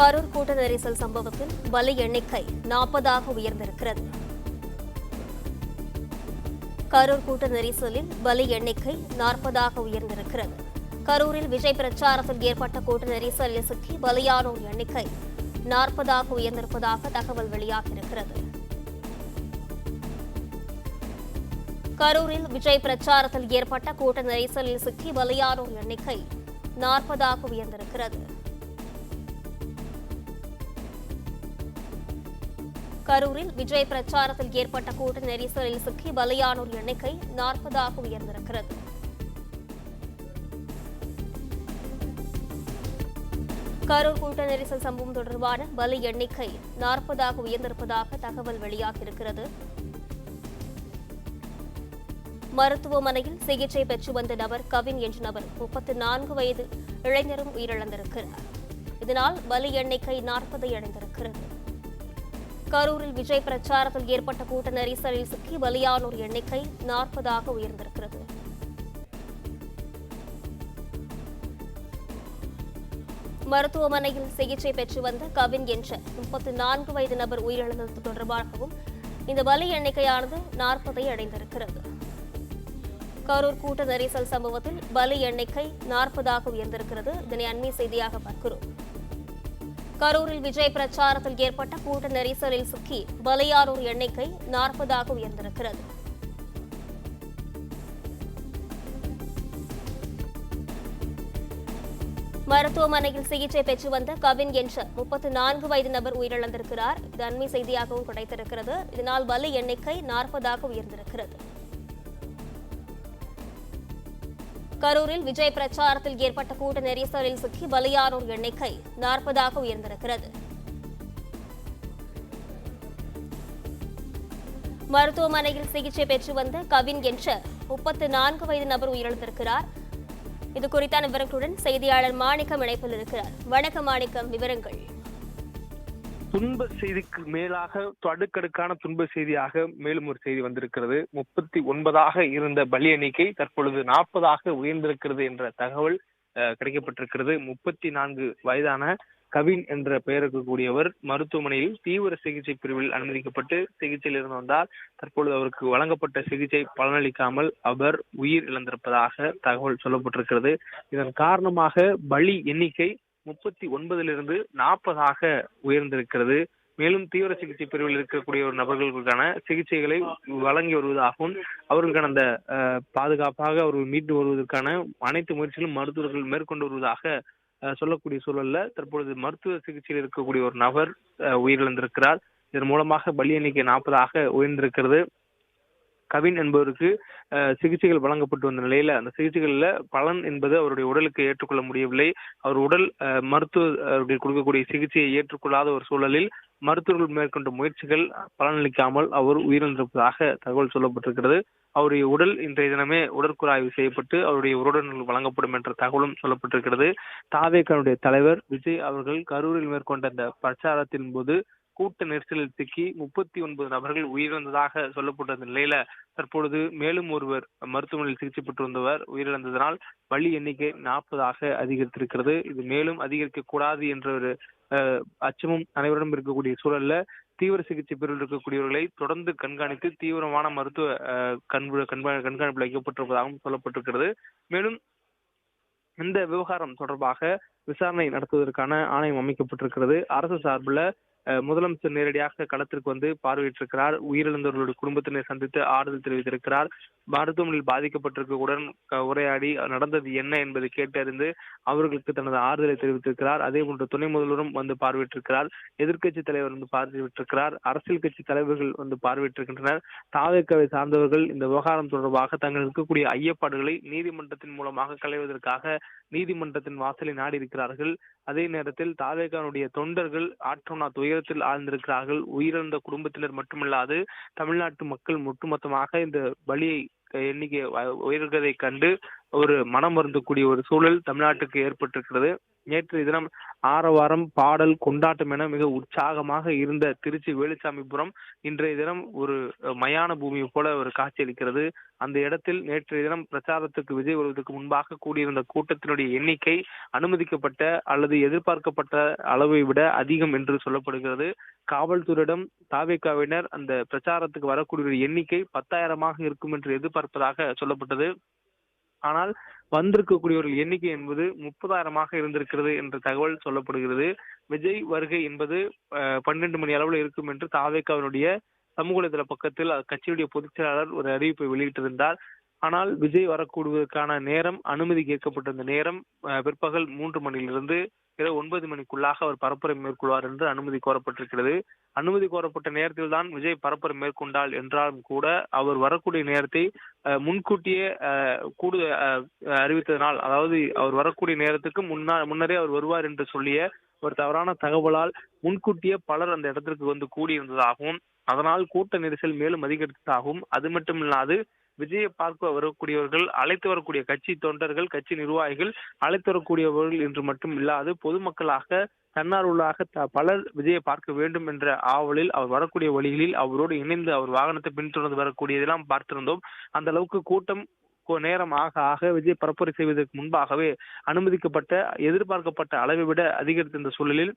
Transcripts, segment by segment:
கரூர் கூட்ட நெரிசல் சம்பவத்தில் பலி எண்ணிக்கை நாற்பதாக உயர்ந்திருக்கிறது. கரூர் கூட்ட நெரிசலில் பலி எண்ணிக்கை நாற்பதாக உயர்ந்திருக்கிறது. கரூரில் விஜய் பிரச்சாரத்தில் ஏற்பட்ட கூட்ட நெரிசலில் சிக்கி பலியானோர் எண்ணிக்கை நாற்பதாக உயர்ந்திருப்பதாக தகவல் வெளியாகியிருக்கிறது. கரூரில் விஜய் பிரச்சாரத்தில் ஏற்பட்ட கூட்ட நெரிசலில் சிக்கி பலியானோர் எண்ணிக்கை நாற்பதாக உயர்ந்திருக்கிறது. கரூரில் விஜய் பிரச்சாரத்தில் ஏற்பட்ட கூட்ட நெரிசலில் சிக்கி பலியானோர் எண்ணிக்கை நாற்பதாக உயர்ந்திருக்கிறது. கரூர் கூட்ட நெரிசல் சம்பவம் தொடர்பான பலி எண்ணிக்கை நாற்பதாக உயர்ந்திருப்பதாக தகவல் வெளியாகியிருக்கிறது. மருத்துவமனையில் சிகிச்சை பெற்று வந்த நபர் கவின் என்ற நபர் முப்பத்தி நான்கு வயது இளைஞரும் உயிரிழந்திருக்கிறார். இதனால் பலி எண்ணிக்கை நாற்பதை அடைந்திருக்கிறது. கரூரில் விஜய் பிரச்சாரத்தில் ஏற்பட்ட கூட்ட நெரிசலில் சிக்கி பலியானோர் எண்ணிக்கை நாற்பதாக உயர்ந்திருக்கிறது. மருத்துவமனையில் சிகிச்சை பெற்று வந்த கவின் என்ற முப்பத்தி நான்கு வயது நபர் உயிரிழந்தது தொடர்பாகவும் இந்த பலி எண்ணிக்கையானது நாற்பதை அடைந்திருக்கிறது. கரூர் கூட்ட நெரிசல் சம்பவத்தில் பலி எண்ணிக்கை நாற்பதாக உயர்ந்திருக்கிறது. இதனை அண்மை செய்தியாக பார்க்கிறோம். கரூரில் விஜய் பிரச்சாரத்தில் ஏற்பட்ட கூட்ட நெரிசலில் சிக்கி பலியானோர் எண்ணிக்கை நாற்பதாக உயர்ந்திருக்கிறது. மருத்துவமனையில் சிகிச்சை பெற்று வந்த கவின் என்ற முப்பத்தி நான்கு வயது நபர் உயிரிழந்திருக்கிறார். இது அண்மை செய்தியாகவும் கிடைத்திருக்கிறது. இதனால் பலி எண்ணிக்கை நாற்பதாக உயர்ந்திருக்கிறது. கரூரில் விஜய் பிரச்சாரத்தில் ஏற்பட்ட கூட்ட நெரிசலில் சிக்கி பலியானோர் எண்ணிக்கை நாற்பதாக உயர்ந்திருக்கிறது. மருத்துவமனையில் சிகிச்சை பெற்று வந்த கவின் என்ற முப்பத்து நான்கு வயது நபர் உயிரிழந்திருக்கிறார். இது குறித்தான விவரங்களுடன் செய்தியாளர் மாணிக்கம் இணைப்பில் இருக்கிறார். வணக்கம் மாணிக்கம் விவரங்கள். துன்ப செய்திக்கு மேலாக அடுக்கடுக்கான துன்ப செய்தியாக மேலும் ஒரு செய்தி வந்திருக்கிறது. முப்பத்தி ஒன்பதாக இருந்த பலி எண்ணிக்கை தற்பொழுது நாற்பதாக உயர்ந்திருக்கிறது என்ற தகவல் கிடைக்கப்பட்டிருக்கிறது. முப்பத்தி நான்கு வயதான கவின் என்ற பெயர் இருக்கக்கூடியவர் மருத்துவமனையில் தீவிர சிகிச்சை பிரிவில் அனுமதிக்கப்பட்டு சிகிச்சையில் இருந்து வந்தால் தற்பொழுது அவருக்கு வழங்கப்பட்ட சிகிச்சை பலனளிக்காமல் அவர் உயிர் இழந்திருப்பதாக தகவல் சொல்லப்பட்டிருக்கிறது. இதன் காரணமாக பலி எண்ணிக்கை முப்பத்தி ஒன்பதிலிருந்து நாற்பதாக உயர்ந்திருக்கிறது. மேலும் தீவிர சிகிச்சை பிரிவில் இருக்கக்கூடிய ஒரு நபர்களுக்கான சிகிச்சைகளை வழங்கி வருவதாகவும் அவர்களுக்கான அந்த பாதுகாப்பாக அவர்கள் மீட்டு வருவதற்கான அனைத்து முயற்சிகளும் மருத்துவர்கள் மேற்கொண்டு வருவதாக அஹ், சொல்லக்கூடிய சூழல்ல தற்பொழுது மருத்துவ சிகிச்சையில் இருக்கக்கூடிய ஒரு நபர் அஹ், உயிரிழந்திருக்கிறார். இதன் மூலமாக பலி எண்ணிக்கை நாற்பதாக உயர்ந்திருக்கிறது. கவின் என்பவருக்கு சிகிச்சைகள் வழங்கப்பட்டு வந்த நிலையில அந்த சிகிச்சைகள்ல பலன் என்பது அவருடைய உடலுக்கு ஏற்றுக்கொள்ள முடியவில்லை. அவர் உடல் அஹ், மருத்துவ அவர்கள் கொடுக்கக்கூடிய சிகிச்சையை ஏற்றுக்கொள்ளாத ஒரு சூழலில் மருத்துவர்கள் மேற்கொண்ட முயற்சிகள் பலனளிக்காமல் அவர் உயிரிழந்திருப்பதாக தகவல் சொல்லப்பட்டிருக்கிறது. அவருடைய உடல் இன்றைய தினமே உடற்குறாய்வு செய்யப்பட்டு அவருடைய உடல்கள் வழங்கப்படும் என்ற தகவலும் சொல்லப்பட்டிருக்கிறது. தாவேக்கனுடைய தலைவர் விஜய் அவர்கள் கரூரில் மேற்கொண்ட அந்த பிரச்சாரத்தின் போது கூட்ட நெரிசலில் சிக்கி முப்பத்தி ஒன்பது நபர்கள் உயிரிழந்ததாக சொல்லப்பட்ட நிலையில தற்பொழுது மேலும் ஒருவர் மருத்துவமனையில் சிகிச்சை பெற்று வந்தவர் உயிரிழந்ததனால் பலி எண்ணிக்கை நாற்பதாக அதிகரித்திருக்கிறது. இது மேலும் அதிகரிக்க கூடாது என்ற ஒரு அச்சமும் அனைவரிடம் இருக்கக்கூடிய சூழல்ல தீவிர சிகிச்சை பிரிவில் இருக்கக்கூடியவர்களை தொடர்ந்து கண்காணித்து தீவிரமான மருத்துவ அஹ், கண்பு கண்காணிப்பில் வைக்கப்பட்டிருப்பதாகவும் சொல்லப்பட்டிருக்கிறது. மேலும் இந்த விவகாரம் தொடர்பாக விசாரணை நடத்துவதற்கான ஆணையம் அமைக்கப்பட்டிருக்கிறது. அரசு சார்பில் முதலமைச்சர் நேரடியாக களத்திற்கு வந்து பார்வையிட்டிருக்கிறார். உயிரிழந்தவர்களுடைய குடும்பத்தினை சந்தித்து ஆறுதல் தெரிவித்திருக்கிறார். மருத்துவமனையில் பாதிக்கப்பட்டிருக்கவுடன் உரையாடி நடந்தது என்ன என்பதை கேட்டறிந்து அவர்களுக்கு தனது ஆறுதலை தெரிவித்திருக்கிறார். அதே போன்று துணை முதல்வரும் வந்து பார்வையிட்டிருக்கிறார். எதிர்க்கட்சி தலைவர் வந்து பார்வையிட்டிருக்கிறார். அரசியல் கட்சி தலைவர்கள் வந்து பார்வையிட்டிருக்கின்றனர். தாவேக்கவை சார்ந்தவர்கள் இந்த விவகாரம் தொடர்பாக தங்கள் இருக்கக்கூடிய ஐயப்பாடுகளை நீதிமன்றத்தின் மூலமாக களைவதற்காக நீதிமன்றத்தின் வாசலை நாடி இருக்கிறார்கள் அதே நேரத்தில் தாவேகானுடைய தொண்டர்கள் ஆற்றோனா துயரத்தில் ஆழ்ந்திருக்கிறார்கள். உயிரிழந்த குடும்பத்தினர் மட்டுமல்லாது தமிழ்நாட்டு மக்கள் ஒட்டுமொத்தமாக இந்த பலியை எண்ணிக்கை உயர்கிறதை கண்டு ஒரு மனம் வருந்தக்கூடிய ஒரு சூழல் தமிழ்நாட்டுக்கு ஏற்பட்டிருக்கிறது. நேற்று தினம் ஆரவாரம் பாடல் கொண்டாட்டம் என மிக உற்சாகமாக இருந்த திருச்சி வேலுசாமிபுரம் இன்றைய தினம் ஒரு மயான பூமி போல ஒரு காட்சியளிக்கிறது அந்த இடத்தில் நேற்றைய தினம் பிரச்சாரத்துக்கு விஜய் வருவதற்கு முன்பாக கூடியிருந்த கூட்டத்தினுடைய எண்ணிக்கை அனுமதிக்கப்பட்ட அல்லது எதிர்பார்க்கப்பட்ட அளவை விட அதிகம் என்று சொல்லப்படுகிறது. காவல்துறையிடம் தாவேக்காவினர் அந்த பிரச்சாரத்துக்கு வரக்கூடிய எண்ணிக்கை பத்தாயிரமாக இருக்கும் என்று எதிர்பார்ப்பதாக சொல்லப்பட்டது. ஆனால் வந்திருக்கக்கூடியவர்கள் எண்ணிக்கை என்பது முப்பதாயிரமாக இருந்திருக்கிறது என்ற தகவல் சொல்லப்படுகிறது. விஜய் வருகை என்பது அஹ், பன்னெண்டு மணி அளவில் இருக்கும் என்று தாவேக்காவினுடைய சமூக வலைதள பக்கத்தில் கட்சியுடைய பொதுச் செயலாளர் ஒரு அறிவிப்பை வெளியிட்டிருந்தார். ஆனால் விஜய் வரக்கூடுவதற்கான நேரம் அனுமதி கேட்கப்பட்டிருந்த நேரம் அஹ், பிற்பகல் மூன்று மணியிலிருந்து இரவு ஒன்பது மணிக்குள்ளாக அவர் பரப்புரை மேற்கொள்வார் என்று அனுமதி கோரப்பட்டிருக்கிறது. அனுமதி கோரப்பட்ட நேரத்தில் தான் விஜய் பரப்புரை மேற்கொண்டால் என்றாலும் கூட அவர் வரக்கூடிய நேரத்தை முன்கூட்டியே கூடு அறிவித்ததனால் அதாவது அவர் வரக்கூடிய நேரத்துக்கு முன்னா முன்னரே அவர் வருவார் என்று சொல்லிய ஒரு தவறான தகவலால் முன்கூட்டியே பலர் அந்த இடத்திற்கு வந்து கூடியிருந்ததாகவும் அதனால் கூட்ட நெரிசல் மேலும் அதிகரித்ததாகவும் அது மட்டுமில்லாது விஜயை பார்க்க வரக்கூடியவர்கள் அழைத்து வரக்கூடிய கட்சி தொண்டர்கள் கட்சி நிர்வாகிகள் அழைத்து வரக்கூடியவர்கள் என்று மட்டும் இல்லாது பொதுமக்களாக தன்னார்வலாக த- பலர் விஜயை பார்க்க வேண்டும் என்ற ஆவலில் அவர் வரக்கூடிய வழிகளில் அவரோடு இணைந்து அவர் வாகனத்தை பின்தொடர்ந்து வரக்கூடியதெல்லாம் பார்த்திருந்தோம். அந்த அளவுக்கு கூட்டம் நேரம் ஆக ஆக விஜய் பரப்புரை செய்வதற்கு முன்பாகவே அனுமதிக்கப்பட்ட எதிர்பார்க்கப்பட்ட அளவை விட அதிகரித்திருந்த சூழலில்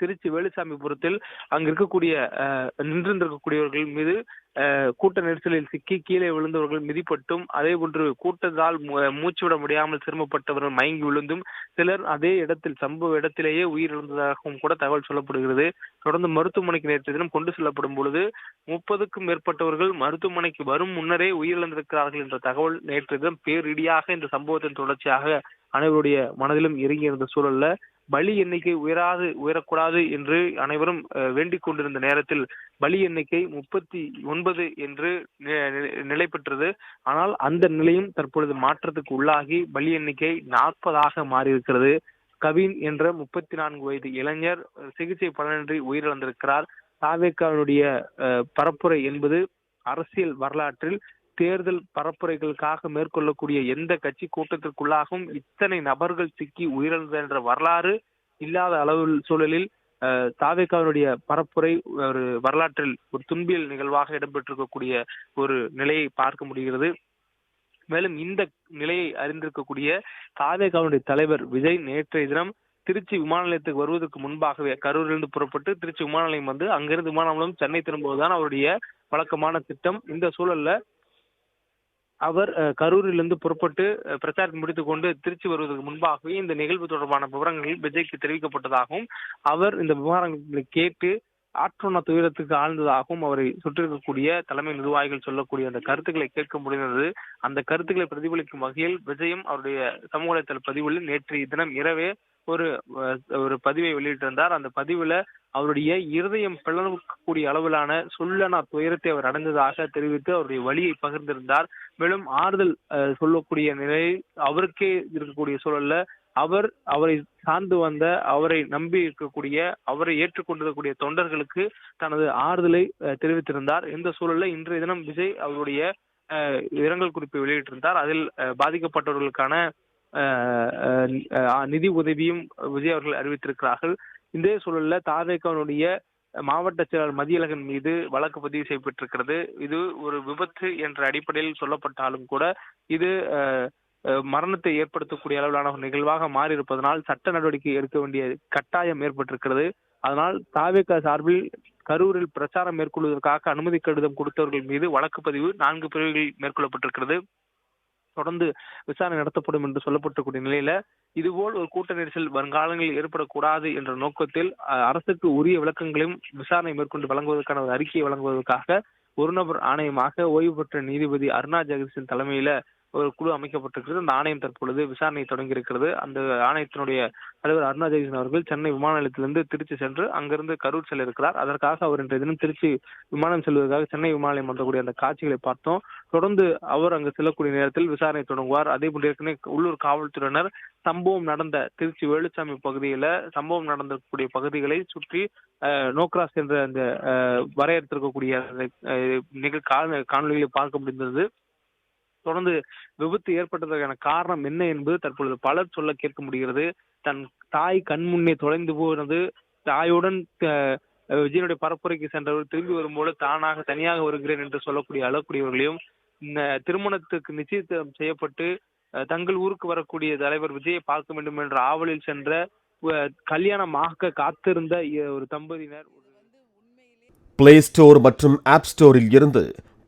திருச்சி வேலுசாமிபுரத்தில் அங்கு இருக்கக்கூடிய நின்றிருந்திருக்கக்கூடியவர்கள் மீது கூட்ட நெரிசலில் சிக்கி கீழே விழுந்தவர்கள் மிதிப்பட்டும் அதே போன்று கூட்டத்தால் மூச்சு விட முடியாமல் சிரமப்பட்டவர்கள் மயங்கி விழுந்தும் சிலர் அதே இடத்தில் சம்பவ இடத்திலேயே உயிரிழந்ததாகவும் கூட தகவல் சொல்லப்படுகிறது. தொடர்ந்து மருத்துவமனைக்கு நேற்று தினம் கொண்டு செல்லப்படும் பொழுது முப்பதுக்கும் மேற்பட்டவர்கள் மருத்துவமனைக்கு வரும் முன்னரே உயிரிழந்திருக்கிறார்கள் என்ற தகவல் நேற்று தினம் பேரிடியாக இந்த சம்பவத்தின் தொடர்ச்சியாக அனைவருடைய மனதிலும் இறங்கியிருந்த சூழல்ல பலி எண்ணிக்கை உயராது உயரக்கூடாது என்று அனைவரும் வேண்டிக் கொண்டிருந்த நேரத்தில் பலி எண்ணிக்கை முப்பத்தி ஒன்பது என்று நிலை பெற்றது ஆனால் அந்த நிலையும் தற்பொழுது மாற்றத்துக்கு உள்ளாகி பலி எண்ணிக்கை நாற்பதாக மாறியிருக்கிறது. கவின் என்ற முப்பத்தி நான்கு வயது இளைஞர் சிகிச்சை பலனின்றி உயிரிழந்திருக்கிறார். தாவேக்காவினுடைய பரப்புரை என்பது அரசியல் வரலாற்றில் தேர்தல் பரப்புரைகளுக்காக மேற்கொள்ளக்கூடிய எந்த கட்சி கூட்டத்திற்குள்ளாகவும் இத்தனை நபர்கள் சிக்கி உயிரிழந்த என்ற வரலாறு இல்லாத அளவில் சூழலில் தாவேக்காவினுடைய பரப்புரை ஒரு வரலாற்றில் ஒரு துன்பியல் நிகழ்வாக இடம்பெற்றிருக்கக்கூடிய ஒரு நிலையை பார்க்க முடிகிறது. மேலும் இந்த நிலையை அறிந்திருக்கக்கூடிய தாவேகாவுடைய தலைவர் விஜய் நேற்றைய தினம் திருச்சி விமான நிலையத்துக்கு வருவதற்கு முன்பாகவே கரூரிலிருந்து புறப்பட்டு திருச்சி விமான நிலையம் வந்து அங்கிருந்து விமானம் மூலம் சென்னை திரும்புவதுதான் அவருடைய வழக்கமான திட்டம். இந்த சூழல்ல அவர் கரூரிலிருந்து புறப்பட்டு பிரச்சாரத்தை முடித்துக் கொண்டு திருச்சி வருவதற்கு முன்பாகவே இந்த நிகழ்வு தொடர்பான விவரங்கள் விஜய்க்கு தெரிவிக்கப்பட்டதாகவும் அவர் இந்த விவகாரங்களை கேட்டு ஆற்றோன துயரத்துக்கு ஆழ்ந்ததாகவும் அவரை சுற்றிருக்கக்கூடிய தலைமை நிர்வாகிகள் சொல்லக்கூடிய அந்த கருத்துக்களை கேட்க முடிந்தது. அந்த கருத்துக்களை பிரதிபலிக்கும் வகையில் விஜயம் அவருடைய சமூக வலைதள பதிவில் நேற்றைய தினம் இரவே ஒரு ஒரு பதிவை வெளியிட்டிருந்தார். அந்த பதிவுல அவருடைய இருதயம் பிளவுக்கூடிய அளவிலான சொல்லனா துயரத்தை அவர் அடைந்ததாக தெரிவித்து அவருடைய வழியை பகிர்ந்திருந்தார். மேலும் ஆறுதல் சொல்லக்கூடிய நிலையில் அவருக்கே இருக்கக்கூடிய சூழல்ல அவர் அவரை சார்ந்து வந்த அவரை நம்பி இருக்கக்கூடிய அவரை ஏற்றுக்கொண்டிருக்கக்கூடிய தொண்டர்களுக்கு தனது ஆறுதலை தெரிவித்திருந்தார். இந்த சூழல்ல இன்றைய தினம் விஜய் அவருடைய இரங்கல் குறிப்பை வெளியிட்டிருந்தார். அதில் பாதிக்கப்பட்டவர்களுக்கான நிதி உதவியும் விஜய் அவர்கள் அறிவித்திருக்கிறார்கள். இதே சூழல்ல தாவேகானுடைய மாவட்ட செயலாளர் மதியழகன் மீது வழக்கு பதிவு செய்யப்பட்டிருக்கிறது. இது ஒரு விபத்து என்ற அடிப்படையில் சொல்லப்பட்டாலும் கூட இது அஹ், மரணத்தை ஏற்படுத்தக்கூடிய அளவிலான ஒரு நிகழ்வாக மாறி இருப்பதனால் சட்ட நடவடிக்கை எடுக்க வேண்டிய கட்டாயம் ஏற்பட்டிருக்கிறது. அதனால் தாவேக்கா சார்பில் கரூரில் பிரச்சாரம் மேற்கொள்வதற்காக அனுமதி கடிதம் கொடுத்தவர்கள் மீது வழக்கு பதிவு நான்கு பிரிவுகளில் மேற்கொள்ளப்பட்டிருக்கிறது. தொடர்ந்து விசாரணை நடத்தப்படும் என்று சொல்லப்பட்டிருக்கூடிய நிலையில இதுபோல் ஒரு கூட்ட நெரிசல் வருங்காலங்களில் ஏற்படக்கூடாது என்ற நோக்கத்தில் அரசுக்கு உரிய விளக்கங்களையும் விசாரணை மேற்கொண்டு வழங்குவதற்கான ஒரு அறிக்கையை வழங்குவதற்காக ஒரு நபர் ஆணையமாக ஓய்வு பெற்ற நீதிபதி அருணா ஜெகதீசன் தலைமையில ஒரு குழு அமைக்கப்பட்டிருக்கிறது. அந்த ஆணையம் தற்பொழுது விசாரணை தொடங்கியிருக்கிறது. அந்த ஆணையத்தினுடைய தலைவர் அருணா ஜெயகிருஷ்ணன் அவர்கள் சென்னை விமான நிலையத்திலிருந்து திருச்சி சென்று அங்கிருந்து கரூர் செல்ல இருக்கிறார் அதற்காக அவர் இன்றைய தினம் திருச்சி விமானம் செல்வதற்காக சென்னை விமான நிலையம் வந்தக்கூடிய அந்த காட்சிகளை பார்த்தோம். தொடர்ந்து அவர் அங்கு செல்லக்கூடிய நேரத்தில் விசாரணை தொடங்குவார். அதே போன்று ஏற்கனவே உள்ளூர் காவல்துறையினர் சம்பவம் நடந்த திருச்சி வேலுச்சாமி பகுதியில சம்பவம் நடந்திருக்கக்கூடிய பகுதிகளை சுற்றி அஹ், நோக்ராஸ் என்ற அந்த வரையறுத்திருக்கக்கூடிய காணொலிகளை அஹ், நிகழ் காணொளிகளை பார்க்க முடிந்தது. தொடர்ந்து விபத்து ஏற்பட்டதற்கான காரணம் என்ன என்பது தற்பொழுது பலர் சொல்ல கேட்க முடிகிறது. தன் தாய் கண் முன்னே தொலைந்து போனது தாயுடன் விஜயனுடைய பரப்புரைக்கு சென்றவர் திரும்பி வரும்போது தானாக தனியாக வருகிறேன் என்று சொல்லக்கூடிய அழக்கூடியவர்களையும் திருமணத்துக்கு நிச்சயத்தம் செய்யப்பட்டு தங்கள் ஊருக்கு வரக்கூடிய தலைவர் விஜயை பார்க்க வேண்டும் என்ற ஆவலில் சென்ற கல்யாணமாக காத்திருந்த ஒரு தம்பதியினர். பிளே ஸ்டோர் மற்றும் ஆப் ஸ்டோரில் இருந்து